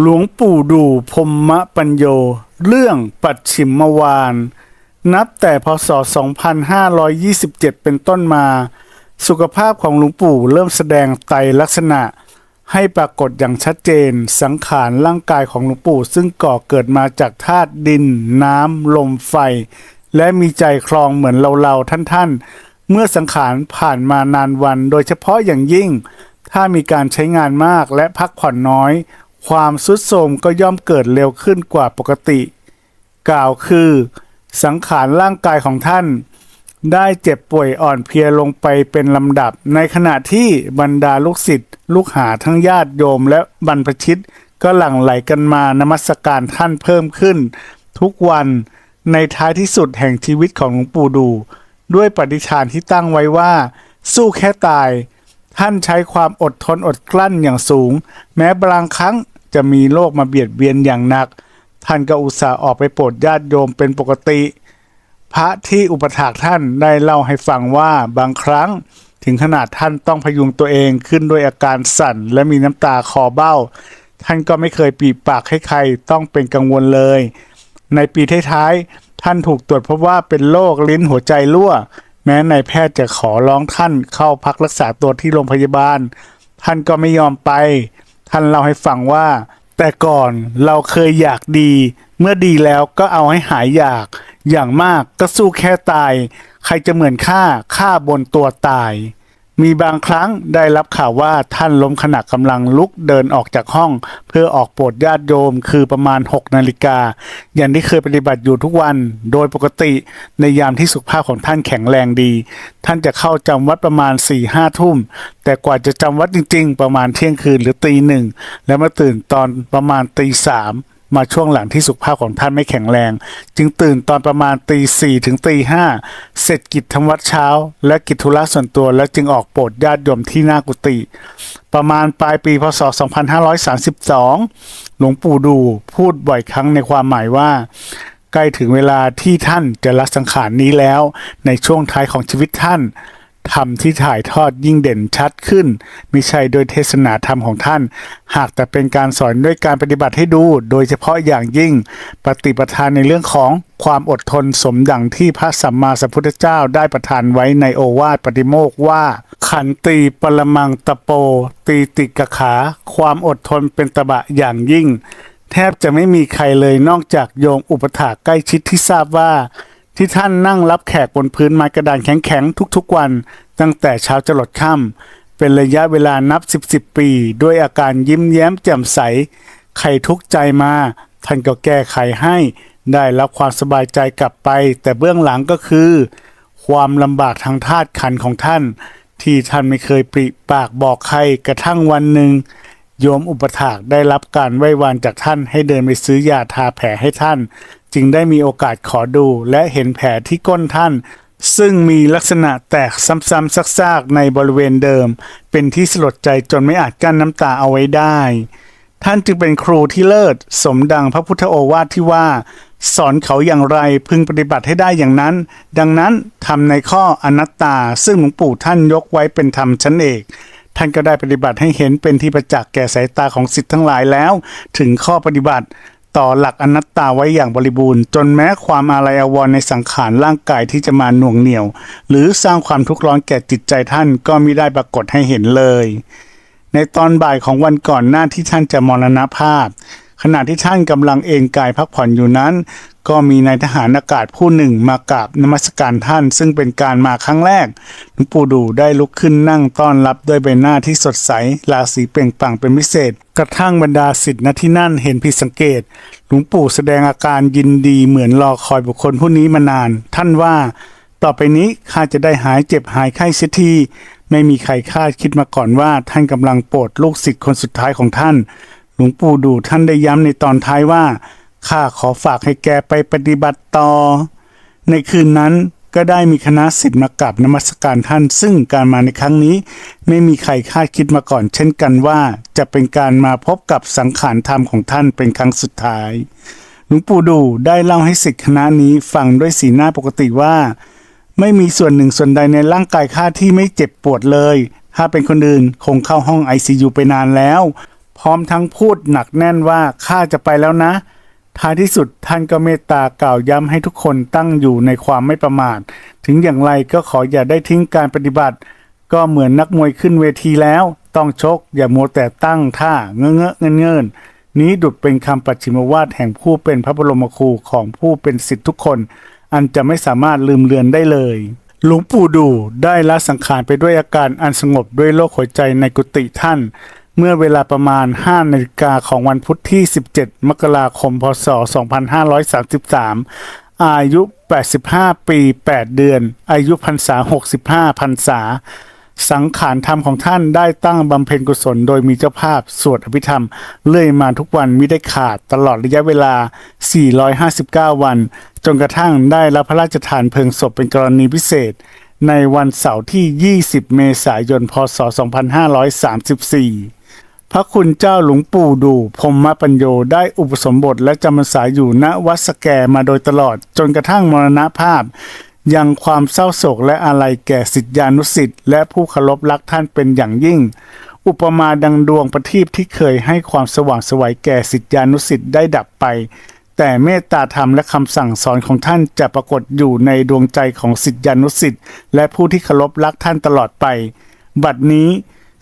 หลวงปู่ดูพรหมปัญโย เรื่องปัดฉิมมวาน นับแต่พศ 2527 เป็นต้นมา สุขภาพของหลวงปู่เริ่มแสดงไตลักษณะ ให้ปรากฏอย่างชัดเจน สังขารร่างกายของหลวงปู่ ซึ่งก่อเกิดมาจากธาตุดิน น้ำ ลมไฟ และมีใจคลองเหมือนเราๆท่านๆ เมื่อสังขารผ่านมานานวัน โดยเฉพาะอย่างยิ่ง ถ้ามีการใช้งานมากและพักผ่อนน้อย ความสุดโทมก็ย่อมเกิดเร็วขึ้นกว่าปกติ กล่าวคือ สังขารร่างกายของท่าน ได้เจ็บป่วยอ่อนเพลียลงไปเป็นลำดับ ในขณะที่บรรดาลูกศิษย์ลูกหาทั้งญาติโยมและบรรพชิต ก็หลั่งไหลกันมานมัสการท่านเพิ่มขึ้น ทุกวันในท้ายที่สุดแห่งชีวิตของหลวงปู่ดู ด้วยปฏิฐานที่ตั้งไว้ว่า สู้แค่ตาย ท่านใช้ความอดทนอดกลั้นอย่างสูง แม้บางครั้ง จะมีโรคมาเบียดเบียนอย่างหนัก ท่านก็อุตส่าห์ออกไปโปรดญาติโยมเป็นปกติ พระที่อุปถากท่านได้เล่าให้ฟังว่าบางครั้งถึงขนาดท่านต้องพยุงตัวเองขึ้นด้วยอาการสั่น และมีน้ำตาคอเบ้า ท่านก็ไม่เคยปีปากให้ใครต้องเป็นกังวลเลย ในปีท้ายๆท่านถูกตรวจพบว่าเป็นโรคลิ้นหัวใจรั่ว แม้นายแพทย์จะขอร้องท่านเข้าพักรักษาตัวที่โรงพยาบาล ท่านก็ไม่ยอมไป ท่านเล่าให้ฟังว่า แต่ก่อนเราเคยอยากดี เมื่อดีแล้วก็เอาให้หายอยาก อย่างมากก็สู้แค่ตาย ใครจะเหมือนข้าข้าบนตัวตาย มีบางครั้งได้รับข่าวว่าท่านล้มขณะกำลังลุกเดินออกจากห้อง เพื่อออกโปรดญาติโยมคือประมาณ 6 นาฬิกา อย่างที่เคยปฏิบัติอยู่ทุกวัน โดยปกติในยามที่สุขภาพของท่านแข็งแรงดี ท่านจะเข้าจำวัดประมาณ4ี่ห้าทุ่ม แต่กว่าจะจำวัดจริง ๆ ประมาณเที่ยงคืนหรือตีหนึ่งแล้วมาตื่นตอนประมาณตีสาม มาช่วงหลังที่สุขภาพของท่านไม่แข็งแรง จึงตื่นตอนประมาณตีสี่ถึงตีห้าเสร็จกิจทำวัดเช้า และกิจธุระส่วนตัวแล้วจึงออกโปรดญาติโยมที่หน้ากุฏิประมาณปลายปีพศ 2532 หลวงปู่ดูพูดบ่อยครั้งในความหมายว่า ใกล้ถึงเวลาที่ท่านจะละสังขารนี้แล้ว ในช่วงท้ายของชีวิตท่าน ธรรมที่ถ่ายทอดยิ่งเด่นชัดขึ้นมิใช่โดยเทศนาธรรมของท่าน หากแต่เป็นการสอนด้วยการปฏิบัติให้ดู โดยเฉพาะอย่างยิ่ง ปฏิปทานในเรื่องของความอดทนสมดังที่พระสัมมาสัมพุทธเจ้าได้ประทานไว้ในโอวาทปฏิโมกข์ว่า ขันตีปรมังตะโป ตีติกขา ความอดทนเป็นตบะอย่างยิ่ง แทบจะไม่มีใครเลยนอกจากโยมอุปถากใกล้ชิดที่ทราบว่า ที่ท่านนั่งรับแขกบนพื้นไม้กระดานแข็งๆทุกๆวัน ตั้งแต่เช้าจรดค่ำเป็นระยะเวลานับสิบสิบปี ด้วยอาการยิ้มแย้มแจ่มใส ใครทุกข์ใจมา ท่านก็แก้ไขให้ ได้รับความสบายใจกลับไป แต่เบื้องหลังก็คือ ความลำบากทางธาตุขันของท่าน ที่ท่านไม่เคยปริปากบอกใครกระทั่งวันหนึ่งโยมอุปถากได้รับการไว้วานจากท่านให้เดินไปซื้อยาทาแผลให้ท่าน จึงได้มีโอกาสขอดูและเห็นแผลที่ก้นท่าน ซึ่งมีลักษณะแตกซ้ำๆซากๆในบริเวณเดิม เป็นที่สลดใจจนไม่อาจกั้นน้ำตาเอาไว้ได้ ท่านจึงเป็นครูที่เลิศ สมดังพระพุทธโอวาทที่ว่า สอนเขาอย่างไรพึงปฏิบัติให้ได้อย่างนั้น ดังนั้นทำในข้ออนัตตาซึ่งหลวงปู่ท่านยกไว้เป็นธรรมชั้นเอกท่านก็ได้ปฏิบัติให้เห็นเป็นที่ประจักษ์แก่สายตาของสิทธิ์ทั้งหลายแล้ว ถึงข้อปฏิบัติ ต่อหลักอนัตตาไว้อย่างบริบูรณ์ จนแม้ความอาลัยอาวรในสังขารร่างกายที่จะมาหน่วงเหนี่ยว หรือสร้างความทุกข์ร้อนแก่จิตใจท่านก็มิได้ปรากฏให้เห็นเลย ในตอนบ่ายของวันก่อนหน้าที่ท่านจะมรณภาพขณะที่ท่านกำลังเอนกายพักผ่อนอยู่นั้น ก็มีนายทหารอากาศผู้หนึ่งมากราบนมัสการท่าน ซึ่งเป็นการมาครั้งแรกหลวงปู่ดูได้ลุกขึ้นนั่งต้อนรับด้วยใบหน้าที่สดใสราศีเปล่งปลั่งเป็นพิเศษ กระทั่งบรรดาศิษย์ณที่นั่นเห็นผิดสังเกต หลวงปู่แสดงอาการยินดีเหมือนรอคอยบุคคลผู้นี้มานาน ท่านว่า ต่อไปนี้ข้าจะได้หายเจ็บหายไข้เสียทีไม่มีใครคาดคิดมาก่อนว่าท่านกำลังโปรดลูกศิษย์คนสุดท้ายของท่าน หลวงปู่ดูท่านได้ย้ำในตอนท้ายว่า ข้าขอฝากให้แกไปปฏิบัติต่อ ในคืนนั้นก็ได้มีคณะศิษย์มากราบนมัสการท่าน ซึ่งการมาในครั้งนี้ ไม่มีใครคาดคิดมาก่อน เช่นกันว่าจะเป็นการมาพบกับสังขารธรรมของท่านเป็นครั้งสุดท้ายหลวงปู่ดูได้เล่าให้ศิษย์คณะนี้ฟังด้วยสีหน้าปกติว่า ไม่มีส่วนหนึ่งส่วนใดในร่างกายข้าที่ไม่เจ็บปวดเลย ถ้าเป็นคนอื่นคงเข้าห้อง ICU ไปนานแล้ว พร้อมทั้งพูดหนักแน่นว่าข้าจะไปแล้วนะ ท้ายที่สุดท่านก็เมตตากล่าวย้ำให้ทุกคนตั้งอยู่ในความไม่ประมาท ถึงอย่างไรก็ขออย่าได้ทิ้งการปฏิบัติ ก็เหมือนนักมวยขึ้นเวทีแล้ว ต้องชกอย่ามัวแต่ตั้งท่าเงอะเงอะเงินเงินนี้ดุดเป็นคำปัจฉิมวาทแห่งผู้เป็นพระบรมครูของผู้เป็นสิทธิทุกคน อันจะไม่สามารถลืมเลือนได้เลย หลวงปู่ดูได้ละสังขารไปด้วยอาการอันสงบด้วยโรคหัวใจในกุฏิท่าน เมื่อเวลาประมาณ 5นาฬิกาของวันพุธที่ 17 มกราคม พศ 2533 อายุ 85 ปี 8 เดือน อายุพรรษา 65พรรษา สังขารธรรมของท่านได้ตั้งบำเพ็ญกุศลโดยมีเจ้าภาพ สวดอภิธรรม เลื่อยมาทุกวันมิได้ขาดตลอดระยะเวลา 459 วัน จนกระทั่งได้รับพระราชทานเพลิงศพเป็นกรณีพิเศษ ในวันเสาร์ที่ 20 เมษายน พศ 2534 พระคุณเจ้าหลวงปู่ดูพรหมปัญโยได้อุปสมบทและจำพรรษาอยู่ณวัดสแกมาโดยตลอดจนกระทั่งมรณภาพ ยังความเศร้าโศกและอาลัยแก่สิทธิานุสิทธิ์และผู้เคารพรักท่านเป็นอย่างยิ่ง อุปมาดังดวงประทีปที่เคยให้ความสว่างสวัยแก่สิทธิานุสิทธิ์ได้ดับไป แต่เมตตาธรรมและคำสั่งสอนของท่านจะปรากฏอยู่ในดวงใจของสิทธิานุสิทธิ์และผู้ที่เคารพรักท่านตลอดไป บัดนี้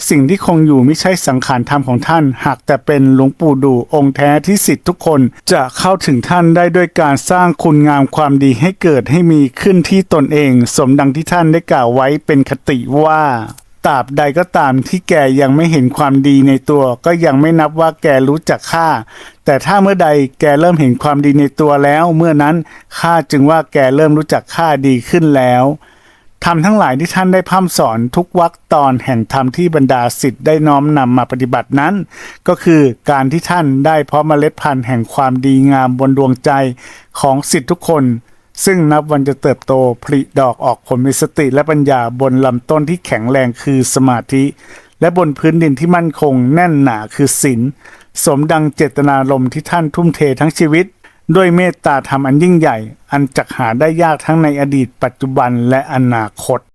สิ่งที่คงอยู่ไม่ใช่สังขารธรรมของท่าน หากแต่เป็นหลวงปู่ดูองค์แท้ที่สิทธิ์ทุกคนจะเข้าถึงท่านได้ด้วยการสร้างคุณงามความดีให้เกิดให้มีขึ้นที่ตนเอง สมดังที่ท่านได้กล่าวไว้เป็นคติว่าตราบใดก็ตามที่แกยังไม่เห็นความดีในตัว ก็ยังไม่นับว่าแกรู้จักข้าแต่ถ้าเมื่อใดแกเริ่มเห็นความดีในตัวแล้ว เมื่อนั้นข้าจึงว่าแกเริ่มรู้จักข้าดีขึ้นแล้ว ธรรมทั้งหลายที่ท่านได้พร่ำสอนทุกวรรคตอนแห่งธรรมที่บรรดาสิทธิ์ได้น้อมนำมาปฏิบัตินั้น ก็คือการที่ท่านได้เพาะเมล็ดพันธุ์แห่งความดีงามบนดวงใจของสิทธิ์ทุกคน ซึ่งนับวันจะเติบโตผลิดอกออกผลมีสติและปัญญาบนลำต้นที่แข็งแรงคือสมาธิ และบนพื้นดินที่มั่นคงแน่นหนาคือศีลสมดังเจตนารมณ์ที่ท่านทุ่มเททั้งชีวิต ด้วยเมตตาธรรมอันยิ่งใหญ่ อันจักหาได้ยากทั้งในอดีต ปัจจุบันและอนาคต